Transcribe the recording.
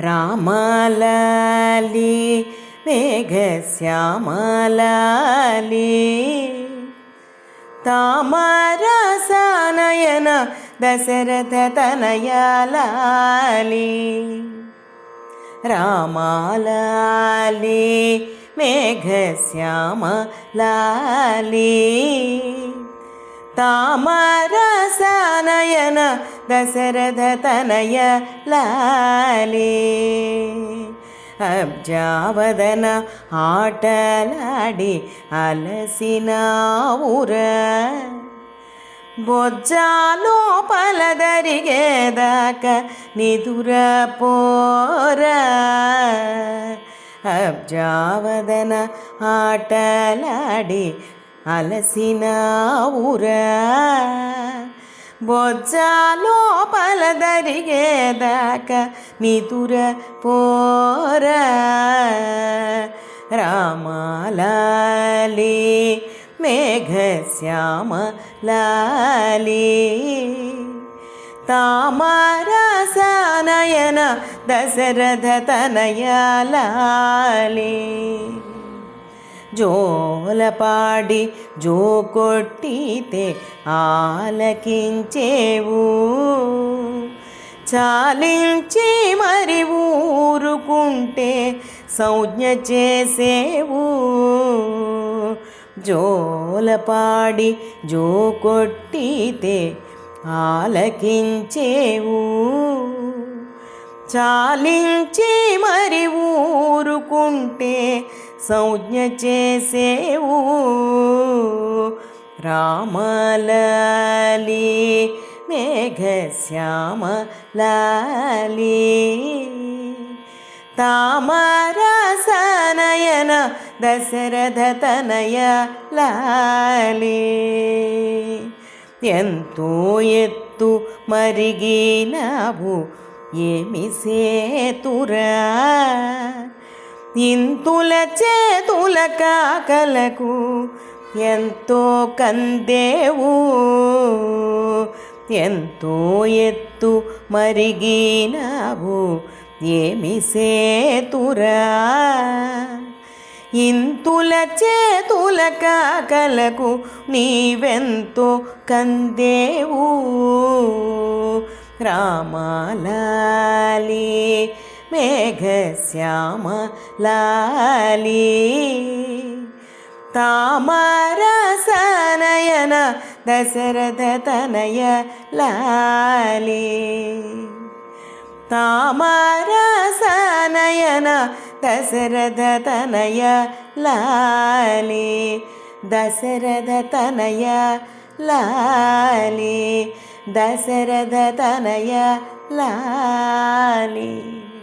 రామలాలి మేఘశ్యామలాలి. తామరసానయన దశరథ తనయాలి రామాలాలి మేఘశ్యామలాలి. తామరసానయన దశరథ తనయ లాలి అబ్జావదన ఆటలాడి అలసినావుర బొజ్జాలోపల దరిగేదాక నిదుర పోరా అబ్జావదన ఆటలాడి అలసినావురా బొజ్జాలోపల దరిగేదాకా నిదుర పోరా రామాలాలి మేఘశ్యామ లాలి తామరసనయన దశరథ తనయాలి జోలపాడి జో కొట్టితే ఆలకించేవు. చాలించి మరి ఊరుకుంటే సంజ్ఞ చేసేవు. జోలపాడి జో కొట్టితే ఆలకించేవు. చాలించి మరి ఊరుకుంటే సంజ్ఞ చేసేవు రామలాలి మేఘశ్యామ లాలి తామరసనయన దశరథ తనయ లాలి ఎంతో ఎత్తు మరిగినావు ఏమి సేతురా ఇంతుల చేతుల కాకలకు ఎంతో కందేవు. ఎంతో ఎత్తు మరిగినావు ఏమి సేతురా. ఇంతుల చేతుల కాకలకు నీవెంతో కందేవు. రామాలాలి మేఘశ్యామ లాలి. తామరసనయన దశరథ తనయ లాలి. తామరసనయన దశరథ తనయ లాలి. దశరథ తనయ లాలి. దశరథ తనయ లాలి.